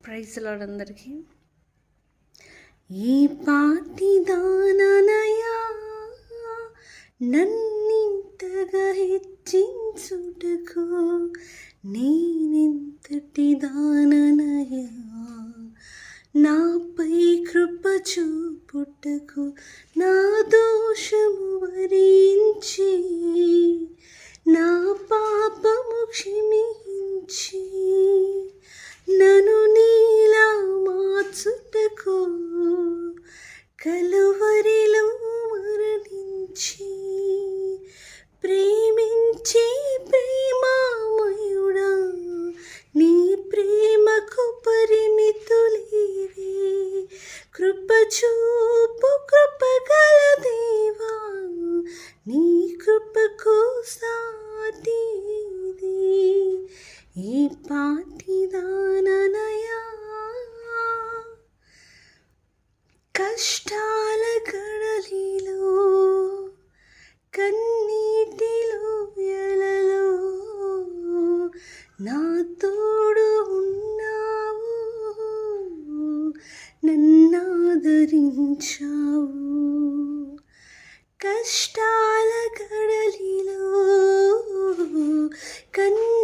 Praise లాడందరికీ ఈ పాటి దాననయా నన్నింతగా హెచ్చించుటకు నేనెంతటి దాననయా? నాపై కృప చూపుటకు నా దోషము వరించి నా పాపము క్షమించి నన్ను కలువరిలో మరణించి ప్రేమించి ప్రేమామయుడా నీ ప్రేమకు పరిమితులేవి. కృపచూపు కృపగల దేవా నీ కృపకు సాటిది. ఈ పాటిదా కష్టాల కడలిలో కన్నీటిలో ఎలలో నా తోడు ఉన్నావు నన్నాదరించావు. కష్టాల కడలిలో కన్నీ